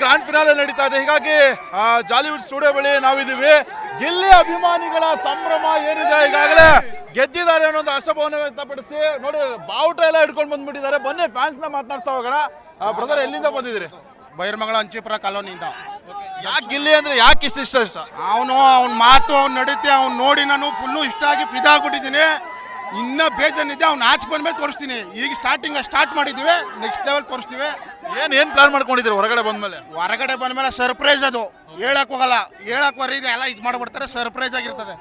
Grand finale ನಡೀತಾ ಇದೆ. ಹೀಗಾಗಿ ಜಾಲಿವುಡ್ ಸ್ಟುಡಿಯೋ ಬಳಿ ನಾವಿದ್ದೀವಿ. ಗಿಲ್ಲಿ ಅಭಿಮಾನಿಗಳ ಸಂಭ್ರಮ ಏನಿದೆ? ಈಗಾಗಲೇ ಗೆದ್ದಿದ್ದಾರೆ ಅನ್ನೋ ಒಂದು ಆಶಾಭಾವನೆ ವ್ಯಕ್ತಪಡಿಸಿ. ನೋಡಿ ಬಾವುಟ ಎಲ್ಲ ಹಿಡ್ಕೊಂಡು ಬಂದ್ಬಿಟ್ಟಿದ್ದಾರೆ. ಬನ್ನಿ ಫ್ಯಾನ್ಸ್ನ ಮಾತನಾಡ್ತಾ ಹೋಗೋಣ. ಬ್ರದರ್ ಎಲ್ಲಿಂದ ಬಂದಿದ್ದೀರಿ? ಬೈರ್ಮಗಳ ಅಂಚಿಪುರ ಕಾಲೋನಿಯಿಂದ. ಯಾಕೆ ಗಿಲ್ಲಿ ಅಂದ್ರೆ ಯಾಕೆ ಇಷ್ಟ ಇಷ್ಟ ಇಷ್ಟ? ಅವನು ಅವ್ನ ಮಾತು ಅವ್ನು ನಡೀತೆ ಅವ್ನು ನೋಡಿ ನಾನು ಫುಲ್ಲು ಇಷ್ಟ ಆಗಿ ಫಿದಾ ಆಗ್ಬಿಟ್ಟಿದ್ದೀನಿ. ಇನ್ನ ಇದೆ ಅವ್ನು ಆಚೆ ಬಂದ್ಮೇಲೆ ತೋರಿಸ್ತೀನಿ. ಈಗ ಸ್ಟಾರ್ಟಿಂಗ್ ಸ್ಟಾರ್ಟ್ ಮಾಡಿದ್ದೀವಿ ನೆಕ್ಸ್ಟ್ ಲೆವೆಲ್ ತೋರಿಸ್ತೀವಿ. ಏನ್ ಏನ್ ಪ್ಲಾನ್ ಮಾಡ್ಕೊಂಡಿದ್ದೀರಿ ಹೊರಗಡೆ ಬಂದ್ಮೇಲೆ? ಹೊರಗಡೆ ಬಂದ್ಮೇಲೆ ಸರ್ಪ್ರೈಸ್ ಅದು. ಹೇಳಕ್ ಹೋಗಲ್ಲ. ಹೇಳಕ್ ಹೊರಗೆ ಎಲ್ಲ ಇದು ಮಾಡ್ಬಿಡ್ತಾರೆ ಸರ್ಪ್ರೈಸ್ ಆಗಿರ್ತದೆ.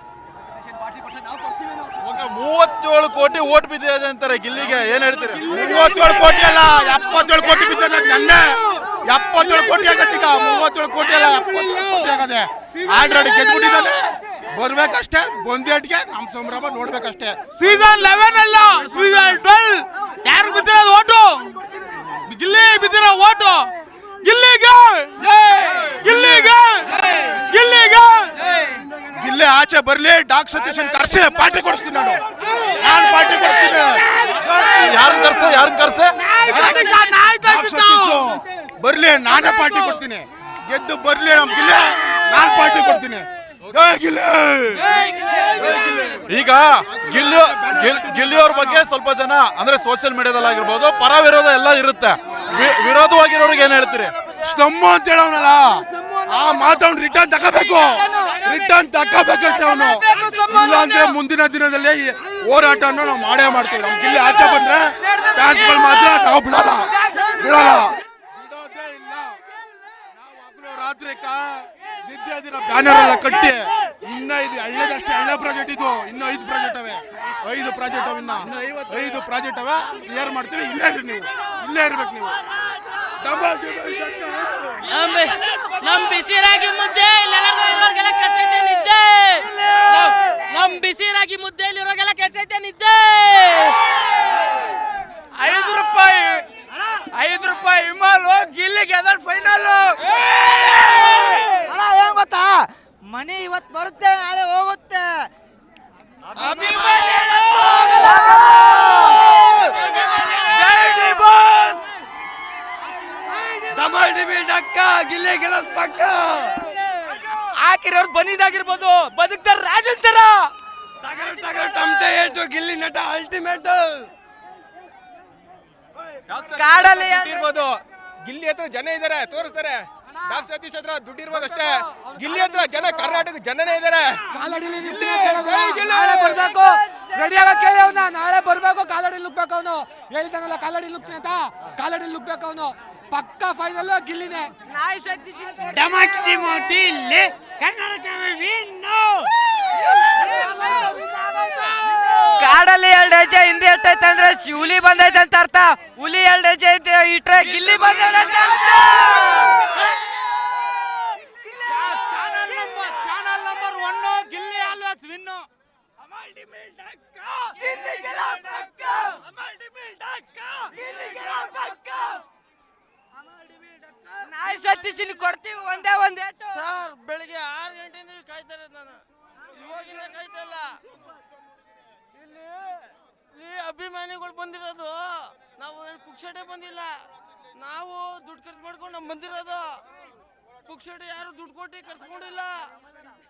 ಮೂವತ್ತೇಳು ಕೋಟಿ ಓಟ್ ಬಿದ್ದಿದೆ ಅಂತಾರೆ ಗಿಲ್ಲಿಗೆ. ಏನ್ ಹೇಳ್ತೀರಿ? ಮೂವತ್ತೇಳು ಕೋಟಿ ಅಲ್ಲ ಎಪ್ಪತ್ತೇಳು ಕೋಟಿ ಬಿದ್ದ ನೆನ್ನೆ. ಎಪ್ಪತ್ತೇಳು ಕೋಟಿ ಆಗತ್ತೆ ಈಗ. ಮೂವತ್ತೇಳು ಕೋಟಿ ಅಲ್ಲ ಎಪ್ಪತ್ತೇಳು ಕೋಟಿ ಆಗದೆ. ಆಲ್ರೆಡಿ ಗೆದ್ಬಿಟ್ಟಿದ್ದಾನೆ. ಬರ್ಬೇಕಷ್ಟೇ ಬಂದೇಟ್ಗೆ ನಮ್ಮ ಸಂಭ್ರಮ ನೋಡ್ಬೇಕಷ್ಟೇ. ಸೀಸನ್ ಲೆವೆನ್ ಅಲ್ಲ ಸೀಸನ್ ಟ್ವೆಲ್ ಯಾರು ಬಿದ್ದಿರೋದು ಓಟು? ಗಿಲ್ಲಿ ಬಿದ್ದಿರೋ ಓಟು. ಗಿಲ್ಲಿಗೆ. ಗಿಲ್ಲಿಗೆ. ಗಿಲ್ಲಿಗೆ. ಗಿಲ್ಲಿ ಆಚೆ ಬರ್ಲಿ, ಡಾಕ್ ಸತೀಶನ್ ಕರ್ಸಿ, ಪಾರ್ಟಿ ಕೊಡಿಸ್ತೀನಿ ನಾನು. ನಾನು ಪಾರ್ಟಿ ಕೊಡಿಸ್ತೀನಿ. ಯಾರನ್ನ ಕರ್ಸೆ ಯಾರನ್ನ ಕರ್ಸೆ? ಬರ್ಲಿ, ನಾನೇ ಪಾರ್ಟಿ ಕೊಡ್ತೀನಿ. ಗೆದ್ದು ಬರ್ಲಿ, ನಮ್ ಗಿಲ್ಲೆ. ನಾನು ಪಾರ್ಟಿ ಕೊಡ್ತೀನಿ. ಈಗ ಗಿಲ್ಲಿ ಗಿಲ್ಲಿಯವ್ರ ಬಗ್ಗೆ ಸ್ವಲ್ಪ ಜನ ಅಂದ್ರೆ ಸೋಷಿಯಲ್ ಮೀಡಿಯಾದಲ್ಲಿ ಆಗಿರ್ಬೋದು ಪರ ವಿರೋಧ ಎಲ್ಲ ಇರುತ್ತೆ. ವಿರೋಧವಾಗಿರೋರಿಗೆ ಏನ್ ಹೇಳ್ತೀರಿ? ಸ್ತಂಭ ಅಂತ ಹೇಳೋನಲ್ಲ. ಆ ಮಾತವ್ನು ರಿಟರ್ನ್ ತಗೋಬೇಕು. ರಿಟರ್ನ್ ತಗೋಬೇಕಷ್ಟೇ ಅವನು ಇಲ್ಲ ಅಂದ್ರೆ ಮುಂದಿನ ದಿನದಲ್ಲಿ ಹೋರಾಟ ನಾವು ಮಾಡೇ ಮಾಡ್ತೀವಿ. ನಮ್ಗೆ ಇಲ್ಲಿ ಆಚೆ ಬಂದ್ರೆ ಫ್ಯಾನ್ಸ್ಗಳು ಮಾತ್ರ ನಾವು ಬಿಡಲ್ಲ. ಬಿಡಲ್ಲ. ಬಿಡೋದೇ ಇಲ್ಲ. ನಾವು ರಾತ್ರಿ ದಿನ ಬ್ಯಾನರ್ ಎಲ್ಲ ಕಟ್ಟಿ. ಇನ್ನ ಇದು ಹಳ್ಳದಷ್ಟೇ ಹಳ್ಳೆ ಪ್ರಾಜೆಕ್ಟ್ ಇದು. ಇನ್ನು ಐದು ಪ್ರಾಜೆಕ್ಟ್ ಅವೆ. ಐದು ಪ್ರಾಜೆಕ್ಟ್ ಅವ ಇನ್ನ. ಐದು ಪ್ರಾಜೆಕ್ಟ್ ಅವೆ. ಕ್ಲಿಯರ್ ಮಾಡ್ತೀವಿ. ಇಲ್ಲೇ ಇರ್ರಿ ನೀವು. ಇಲ್ಲೇ ಇರ್ಬೇಕು ನೀವು. ನಮ್ ಬಿಸಿರಾಗಿ ಬಿಸಿ ರಾಗಿ ಮುದ್ದೆ ಇಲ್ಲೆಲ್ಲ ಕೆಲಸ ಕೆಡ್ಸೈತೆ ನಿದ್ದೆ. ನಮ್- ಬಿಸಿರಾಗಿ ಬಿಸಿ ರಾಗಿ ಮುದ್ದೆ ಇರೋರ್ಗೆಲ್ಲ ಕೆಡ್ಸೈತೆ ನಿದ್ದೆ ಐದು ರೂಪಾಯಿ ಐದು ರೂಪಾಯಿ ವಿಮಾಲ್ ಗಿಲ್ಲಿ ಗೆದರ್ ಫೈನಲ್ ಅಣ್ಣ ಏನ್ ಗೊತ್ತಾ ಮನಿ ಇವತ್ತು ಬರುತ್ತೆ ನಾಳೆ ಹೋಗುತ್ತೆ ಗಿಲ್ಲಿ ಗೆಲ್ಲೋದ್ ಪಕ್ಕ ಹಾಕಿರೋರು ಬಂದಿದ್ದಾಗಿರ್ಬೋದು ಬದುಕ್ತಾರ ರಾಜಂತರ ತಮಟೆ ಏಟು ಗಿಲ್ಲಿ ನಟ ಅಲ್ಟಿಮೇಟ್ ಕಾಡಲ್ಲಿ ಇರ್ಬೋದು ಗಿಲ್ಲಿ ಹತ್ರ ಜನ ಇದಾರೆ ತೋರಿಸ್ತಾರೆ ಡಾಕ್ಟರ್ ಸತೀಶ್ ಹತ್ರ ದುಡ್ಡು ಇರ್ಬೋದು ಅಷ್ಟೇ ಗಿಲ್ಲಿ ಹತ್ರ ಜನ ಕರ್ನಾಟಕ ಜನನೇ ಇದಾರೆ. ಕಾಲಡಿಲಿ ನಿಂತ್ರೆ ಕೇಳೋದು ನಾಳೆ ಬರ್ಬೇಕು. ರೆಡಿ ಆಗ ಕೇಳಿ ಅವನ ನಾಳೆ ಬರ್ಬೇಕು. ಕಾಲಡಿ ಲುಕ್ಬೇಕು ಅವನು. ಹೇಳಿದಾನಲ್ಲ ಕಾಲಡಿ ಲುಕ್ ಅಂತ. ಕಾಲಡಿ ಲುಕ್ಬೇಕು ಅವನು. ಪಕ್ಕ ಫೈನಲ್ ಗಿಲ್ಲಿನೇ. ಇಲ್ಲಿ. ನಾವು ಕಾಡಲ್ಲಿ ಎರಡು ಹೆಜ್ಜೆ ಹಿಂದೆ ಇಟ್ಟೈತೆ ಅಂದ್ರೆ ಹುಲಿ ಬಂದೈತೆ ಅಂತ ಅರ್ಥ. ಹುಲಿ ಎರಡು ಹೆಜ್ಜೆ ಐತೆ ಇಟ್ರೆ ಗಿಲ್ಲಿ ಬಂದೈತೆ ಅಂತ ಅರ್ಥ. Channel number one always win. ನಾಯಿ ಸತ್ತಿಸಿನ ಕೊಡ್ತೀವಿ ಒಂದೇ ಒಂದ್ ಏಟು ಸರ್ ಬೆಳಿಗ್ಗೆ ಆರು ಗಂಟೆಯಿಂದ ಕಾಯ್ತಾ ಇರೋದು ನಾನು. ಇವಾಗಿನ ಕಾಯ್ತಾ ಇಲ್ಲ. ಇಲ್ಲಿ ಇಲ್ಲಿ ಅಭಿಮಾನಿಗಳು ಬಂದಿರೋದು. ನಾವು ಏನು ಪುಕ್ಷಟೆ ಬಂದಿಲ್ಲ. ನಾವು ದುಡ್ಡು ಖರ್ಚು ಮಾಡ್ಕೊಂಡು ನಾವು ಬಂದಿರೋದು. ಪುಕ್ಷಟೆ ಯಾರು ದುಡ್ಡು ಕೊಟ್ಟು ಕರ್ಸ್ಕೊಂಡಿಲ್ಲ.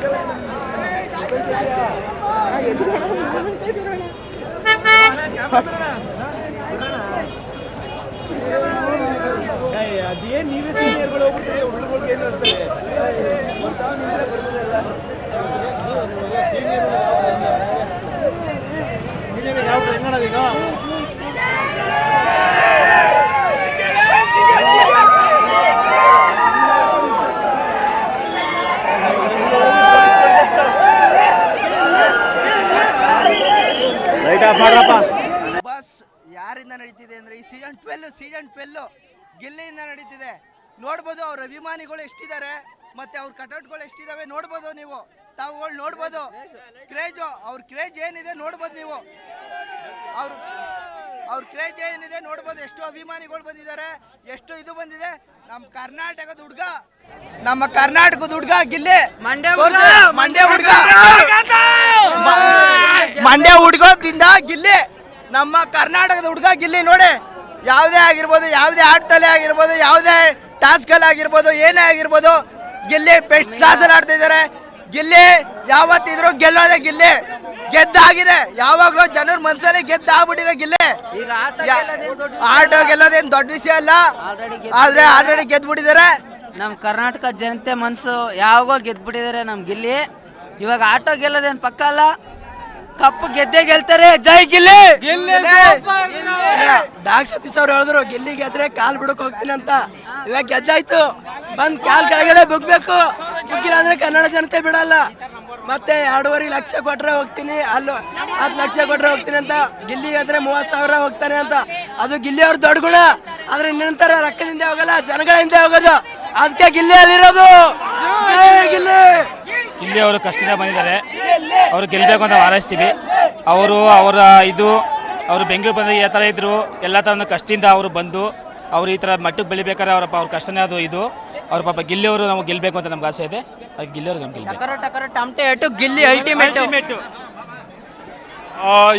ನೋಡ್ರಿ ಇಲ್ಲಿ bus season twelve season twelve ಗಿಲ್ಲಿಯಿಂದ ನಡೀತಿದೆ. ನೋಡ್ಬೋದು ಅವ್ರ ಅಭಿಮಾನಿಗಳು ಎಷ್ಟಿದ್ದಾರೆ ಮತ್ತೆ ಅವ್ರ ಕಟೌಟ್ಗಳು ಎಷ್ಟಿದಾವೆ ನೋಡ್ಬೋದು ನೀವು. ತಾವುಗಳು ನೋಡ್ಬೋದು. ಕ್ರೇಜು ಅವ್ರ ಕ್ರೇಜ್ ಏನಿದೆ ನೋಡ್ಬೋದು ನೀವು. ಅವ್ರ ಅವ್ರ ಕ್ರೇಜ್ ಏನಿದೆ ನೋಡ್ಬೋದು. ಎಷ್ಟು ಅಭಿಮಾನಿಗಳು ಬಂದಿದ್ದಾರೆ ಎಷ್ಟು ಇದು ಬಂದಿದೆ. ನಮ್ಮ ಕರ್ನಾಟಕದ ಹುಡ್ಗ ನಮ್ಮ ಕರ್ನಾಟಕದ ಹುಡ್ಗ ಗಿಲ್ಲಿ. ಮಂಡ್ಯ ಮಂಡ್ಯ ಹುಡ್ಗ! ಮಂಡ್ಯ ಹುಡ್ಗೋದಿಂದ ಗಿಲ್ಲಿ. ನಮ್ಮ ಕರ್ನಾಟಕದ ಹುಡ್ಗ ಗಿಲ್ಲಿ ನೋಡಿ. ಯಾವುದೇ ಆಗಿರ್ಬೋದು ಯಾವುದೇ ಆಟದಲ್ಲೇ ಆಗಿರ್ಬೋದು ಯಾವುದೇ ಟಾಸ್ಕಲ್ಲಿ ಆಗಿರ್ಬೋದು ಏನೇ ಆಗಿರ್ಬೋದು ಗಿಲ್ಲಿ ಬೆಸ್ಟ್ ಕ್ಲಾಸಲ್ಲಿ ಆಡ್ತಿದ್ದಾರೆ ಗಿಲ್ಲಿ ಯಾವತ್ತಿದ್ರು ಗೆಲ್ಲೋದೆ ಗಿಲ್ಲಿ. ಗೆದ್ದಾಗಿದೆ. ಯಾವಾಗಲೂ ಜನರ ಮನ್ಸಲ್ಲಿ ಗೆದ್ದಾಗ್ಬಿಟ್ಟಿದೆ ಗಿಲ್ಲಿ. ಆಟ ಗೆಲ್ಲೋದೇನು ದೊಡ್ಡ ವಿಷಯ ಅಲ್ಲ. ಆದ್ರೆ ಆಲ್ರೆಡಿ ಗೆದ್ಬಿಟ್ಟಿದ್ದಾರೆ. ನಮ್ಮ ಕರ್ನಾಟಕ ಜನತೆ ಮನಸ್ಸು ಯಾವಾಗೋ ಗೆದ್ಬಿಟ್ಟಿದ್ದಾರೆ ನಮ್ಮ ಗಿಲ್ಲಿ. ಇವಾಗ ಆಟೋ ಗೆಲ್ಲೋದೇನು ಪಕ್ಕ ಅಲ್ಲ. ಕಪ್ಪು ಗೆದ್ದೆ ಗೆಲ್ತಾರೆ. ಜೈ ಗಿಲ್ಲಿ. ಡಾಕ್ ಸತೀಶ್ ಅವ್ರು ಹೇಳಿದ್ರು ಗಿಲ್ಲಿ ಗೆದ್ರೆ ಕಾಲ್ ಬಿಡಕ್ ಹೋಗ್ತೀನಿ ಅಂತ. ಇವಾಗ ಗೆದ್ದಾಯ್ತು. ಬಂದ್ ಕಾಲ್ ಕೆಳಗಡೆ ಬುಗ್ಬೇಕು. ಬುಗ್ಗಿಲ್ಲ ಅಂದ್ರೆ ಕನ್ನಡ ಜನತೆ ಬಿಡಲ್ಲ. ಮತ್ತೆ ಎರಡೂವರೆ ಲಕ್ಷ ಕೊಟ್ರೆ ಹೋಗ್ತೀನಿ. ಅಲ್ಲೂ ಹತ್ತು ಲಕ್ಷ ಕೊಟ್ರೆ ಹೋಗ್ತೀನಿ ಅಂತ. ಗಿಲ್ಲಿ ಆದ್ರೆ ಮೂವತ್ ಸಾವಿರ ಹೋಗ್ತಾನೆ ಅಂತ. ಅದು ಗಿಲ್ಲಿ ಅವ್ರ ದೊಡ್ಡ ಗುಣ. ಆದ್ರೆ ನಿಂತಾರ ರೊಕ್ಕದಿಂದ ಹೋಗಲ್ಲ ಜನಗಳ ಹಿಂದೆ ಹೋಗೋದು. ಅದಕ್ಕೆ ಗಿಲ್ಲಿ. ಅಲ್ಲಿರೋದು ಗಿಲ್ಲಿ. ಇಲ್ಲಿ ಅವರು ಕಷ್ಟದಿಂದ ಬಂದಿದ್ದಾರೆ. ಅವರು ಗೆಲ್ಲಬೇಕು ಅಂತ ಹಾರೈಸ್ತೀವಿ ಅವರು ಅವರ ಇದು ಅವರು ಬೆಂಗಳೂರು ಬಂದಾಗ ಯಾವ ಥರ ಇದ್ರು. ಎಲ್ಲ ಥರನೂ ಕಷ್ಟದಿಂದ ಅವರು ಬಂದು ಅವರು ಈ ಥರ ಮಟ್ಟಕ್ಕೆ ಬೆಳಿಬೇಕಾದ್ರೆ ಅವರ ಅವ್ರ ಕಷ್ಟನೇ ಅದು ಇದು. ಅವ್ರ ಪಾಪ ಗಿಲ್ಲಿಯವರು ನಮಗೆ ಗೆಲ್ಲಬೇಕು ಅಂತ ನಮ್ಗೆ ಆಸೆ ಇದೆ. ಅದು ಗಿಲ್ಲಿ ಅವ್ರಿಗೆ ನಮ್ಗೆ ಗೆಲ್ಲಬೇಕು ಗಿಲ್ಲಿ ಅಲ್ಟಿಮೇಟ್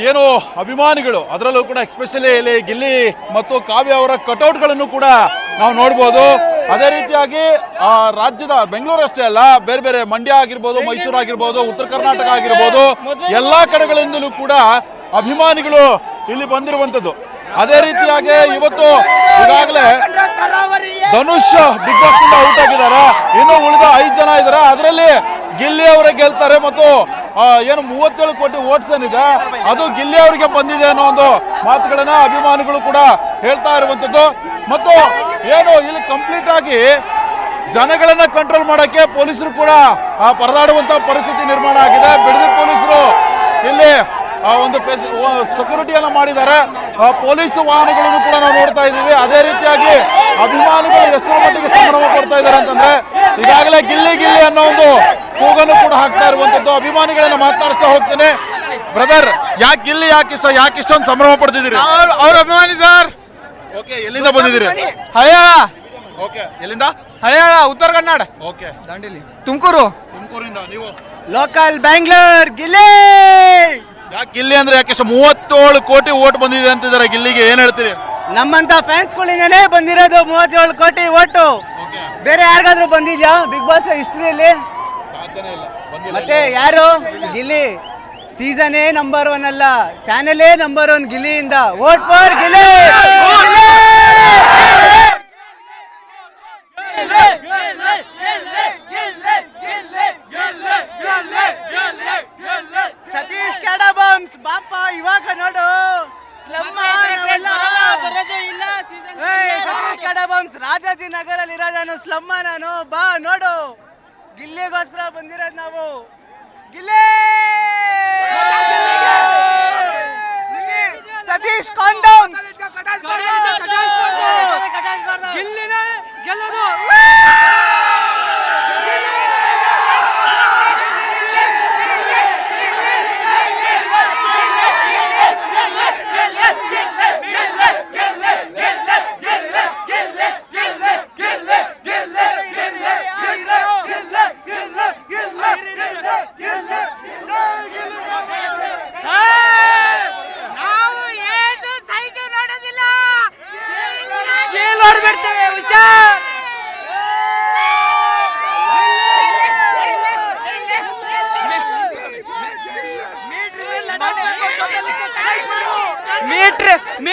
ಏನು ಅಭಿಮಾನಿಗಳು ಅದರಲ್ಲೂ ಕೂಡ ಎಕ್ಸ್ಪೆಷಲಿ ಇಲ್ಲಿ ಗಿಲ್ಲಿ ಮತ್ತು ಕಾವ್ಯ ಅವರ ಕಟೌಟ್ಗಳನ್ನು ಕೂಡ ನಾವು ನೋಡ್ಬೋದು. ಅದೇ ರೀತಿಯಾಗಿ ಆ, ರಾಜ್ಯದ ಬೆಂಗಳೂರು ಅಷ್ಟೇ ಅಲ್ಲ ಬೇರೆ ಬೇರೆ ಮಂಡ್ಯ ಆಗಿರ್ಬೋದು ಮೈಸೂರು ಆಗಿರ್ಬೋದು ಉತ್ತರ ಕರ್ನಾಟಕ ಆಗಿರ್ಬೋದು ಎಲ್ಲ ಕಡೆಗಳಿಂದಲೂ ಕೂಡ ಅಭಿಮಾನಿಗಳು ಇಲ್ಲಿ ಬಂದಿರುವಂತದ್ದು ಅದೇ ರೀತಿಯಾಗಿ ಇವತ್ತು ಈಗಾಗಲೇ ಧನುಷ್ ಬಿಗ್ ಬಾಸ್ ಇಂದ ಔಟ್ ಆಗಿದ್ದಾರೆ. ಇನ್ನು ಉಳಿದ ಐದು ಜನ ಇದ್ದಾರೆ. ಅದರಲ್ಲಿ ಗಿಲ್ಲಿ ಅವರೇ ಗೆಲ್ತಾರೆ ಮತ್ತು ಏನು ಮೂವತ್ತೇಳು ಕೋಟಿ ವೋಟ್ಸ್ ಏನಿದೆ, ಅದು ಗಿಲ್ಲಿ ಅವರಿಗೆ ಬಂದಿದೆ ಅನ್ನೋ ಒಂದು ಮಾತುಗಳನ್ನ ಅಭಿಮಾನಿಗಳು ಕೂಡ ಹೇಳ್ತಾ ಇರುವಂತದ್ದು ಮತ್ತು ಏನು ಇಲ್ಲಿ ಕಂಪ್ಲೀಟ್ ಆಗಿ ಜನಗಳನ್ನ ಕಂಟ್ರೋಲ್ ಮಾಡಕ್ಕೆ ಪೊಲೀಸರು ಕೂಡ ಪರದಾಡುವಂತ ಪರಿಸ್ಥಿತಿ ನಿರ್ಮಾಣ ಆಗಿದೆ. ಬಿಡದಿ ಪೊಲೀಸರು ಇಲ್ಲಿ ಒಂದು ಸೆಕ್ಯೂರಿಟಿಯನ್ನು ಮಾಡಿದ್ದಾರೆ. ಆ, ಪೊಲೀಸ್ ವಾಹನಗಳನ್ನು ಕೂಡ ನಾವು ನೋಡ್ತಾ ಇದ್ದೀವಿ. ಅದೇ ರೀತಿಯಾಗಿ ಅಭಿಮಾನಿಗಳು ಎಷ್ಟರ ಮಟ್ಟಿಗೆ ಸಂಭ್ರಮ ಪಡ್ತಾ ಇದ್ದಾರೆ ಅಂತಂದ್ರೆ ಈಗಾಗಲೇ ಗಿಲ್ಲಿ ಗಿಲ್ಲಿ ಅನ್ನೋ ಒಂದು ಕೂಗನ್ನು ಕೂಡ ಹಾಕ್ತಾ ಇರುವಂತದ್ದು. ಅಭಿಮಾನಿಗಳನ್ನ ಮಾತನಾಡಿಸ್ತಾ ಹೋಗ್ತೇನೆ. ಬ್ರದರ್ ಯಾಕೆ ಗಿಲ್ಲಿ ಯಾಕೆ ಇಷ್ಟ ಯಾಕೆ ಇಷ್ಟೊಂದು ಸಂಭ್ರಮ ಪಡ್ತಿದ್ದೀರಿ? ಅವ್ರ ಅಭಿಮಾನಿ ಸರ್ ಓಕೆ ಎಲ್ಲಿಂದ ಬಂದಿದ್ದೀರಿ? ಹಳೆಯಾಳ ಓಕೆ ಎಲ್ಲಿಂದ? ಹಳೆಯಾಳ ಉತ್ತರ ಕನ್ನಡ. ಓಕೆ ತುಮಕೂರು. ತುಮಕೂರಿಂದ ನೀವು? ಲೋಕಲ್ ಬ್ಯಾಂಗ್ಳೂರ್ ಗಿಲ್ಲಿ! ಗಿಲ್ಲಿ ಅಂದ್ರೆ ಯಾಕೆ ಮೂವತ್ತೇಳು ಕೋಟಿ ಓಟ್ ಬಂದಿದೆ ಅಂತಿದ್ದಾರೆ ಗಿಲ್ಲಿಗೆ? ಏನ್ ಹೇಳ್ತೀರಿ? ನಮ್ಮಂತ ಫ್ಯಾನ್ಸ್ಗಳಿಂದನೇ ಬಂದಿರೋದು ಮೂವತ್ತೇಳು ಕೋಟಿ ಓಟು. ಬೇರೆ ಯಾರಿಗಾದ್ರೂ ಬಂದಿದ್ಯಾ? ಬಿಗ್ ಬಾಸ್ ಹಿಸ್ಟ್ರಿಯಲ್ಲಿ? ಮತ್ತೆ ಯಾರು? ಗಿಲ್ಲಿ. ಸೀಸನ್ ಏ ನಂಬರ್ ಒನ್ ಅಲ್ಲ. ಚಾನೆಲೇ ನಂಬರ್ ಒನ್ ಗಿಲ್ಲಿಯಿಂದ. ವೋಟ್ ಫಾರ್ ಗಿಲ್ಲಿ ಸತೀಶ್ ಕ್ಯಾಡ ಬಾಂಬ್ಸ್ ಬಾಪ ಇವಾಗ ನೋಡು ಸ್ಲಮ್ಮ ನಾವೆಲ್ಲ ಬರೋದು ಇಲ್ಲ season ಏಯ್, ಸತೀಶ್ ಕ್ಯಾಡ ಬಾಂಬ್ಸ್ ರಾಜಾಜಿನಗರಲ್ಲಿ ಇರೋ ನಾನು ಸ್ಲಮ್ಮ ನಾನು ಬಾ ನೋಡು ಗಿಲ್ಲಿಗೋಸ್ಕರ ಬಂದಿರೋದು ನಾವು ಗಿಲ್ಲಿ ಸತೀಶ್ ಕಾಂಡಮ್ ಗಿಲ್ಲಿನ ಗೆಲ್ಲೋದು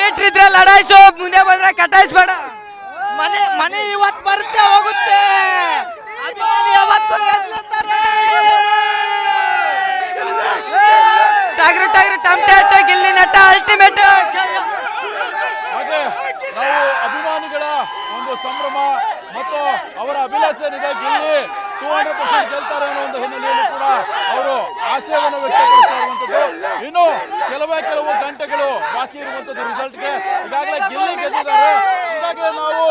ಇದ್ರೆ ಲಡಾಯಿಸು ಮುಂದೆ ಬಂದ್ರೆ ಕಟಾಯಿಸ್ಬೇಡ ಮನೆ ಮನೆ ಇವತ್ತು ಬರುತ್ತೆ ಹೋಗುತ್ತೆ. ಟಗರು ಟಗರು ಟಮಟೆ ಅಟ್ಟು ಗಿಲ್ಲಿ ನಟ ಅಲ್ಟಿಮೇಟ್ ಅಭಿಮಾನಿಗಳ ಒಂದು ಸಂಭ್ರಮ ಮತ್ತು ಅವರ ಅಭಿಲಾಷೆ ಏನಿದೆ ಗಿಲ್ಲಿ ಟೂ ಹಂಡ್ರೆಡ್ ಪರ್ಸೆಂಟ್ ಗೆಲ್ತಾರೆ ಅನ್ನೋ ಒಂದು ಹಿನ್ನೆಲೆಯಲ್ಲಿ ಕೂಡ ಅವರು ಆಶಯವನ್ನು ವ್ಯಕ್ತಪಡಿಸ್ತಾ ಇರುವಂಥದ್ದು. ಇನ್ನು ಕೆಲವೇ ಕೆಲವು ಗಂಟೆಗಳು ಬಾಕಿ ಇರುವಂತದ್ದು ರಿಸಲ್ಟ್ಗೆ ಈಗಾಗಲೇ ಗೆಲ್ಲಿ ಗೆದ್ದಿದ್ದಾರೆ. ಈಗಾಗಲೇ ನಾವು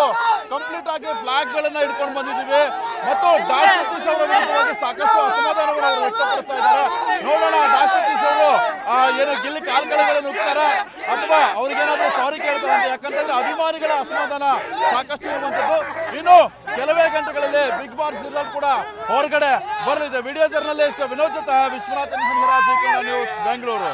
ಕಂಪ್ಲೀಟ್ ಆಗಿ ಫ್ಲಾಗ್ ಗಳನ್ನ ಇಟ್ಕೊಂಡು ಬಂದಿದ್ದೀವಿ. ಮತ್ತು ಡಾಕ್ ಸತೀಶ್ ಅವರ ವಿರುದ್ಧವಾಗಿ ಸಾಕಷ್ಟು ಅಸಮಾಧಾನವನ್ನು ಅವರು ವ್ಯಕ್ತಪಡಿಸ್ತಾ ಇದ್ದಾರೆ. ನೋಡೋಣ, ಡಾಕ್ ಸತೀಶ್ ಅವರು ಏನು ಗಿಲ್ಲಿ ಕಾಲ್ಗಳೆಗಳನ್ನು ನುಗ್ತಾರೆ ಅಥವಾ ಅವ್ರಿಗೇನಾದ್ರೂ ಸಾರಿ ಕೇಳ್ತಾರೆ ಅಂತ. ಯಾಕಂತಂದ್ರೆ ಅಭಿಮಾನಿಗಳ ಅಸಮಾಧಾನ ಸಾಕಷ್ಟು ಇರುವಂತದ್ದು ಇನ್ನು ಕೆಲವೇ ಗಂಟೆಗಳಲ್ಲಿ ಬಿಗ್ ಬಾಸ್ ಸೀರಿಯಲ್ ಕೂಡ ಹೊರಗಡೆ ಬರಲಿದೆ. ವಿಡಿಯೋ ಜರ್ನಲಿಸ್ಟ್ ವಿನೋದ್ ಜೊತೆ ವಿಶ್ವನಾಥ್ ನ್ಯೂಸ್, ಬೆಂಗಳೂರು.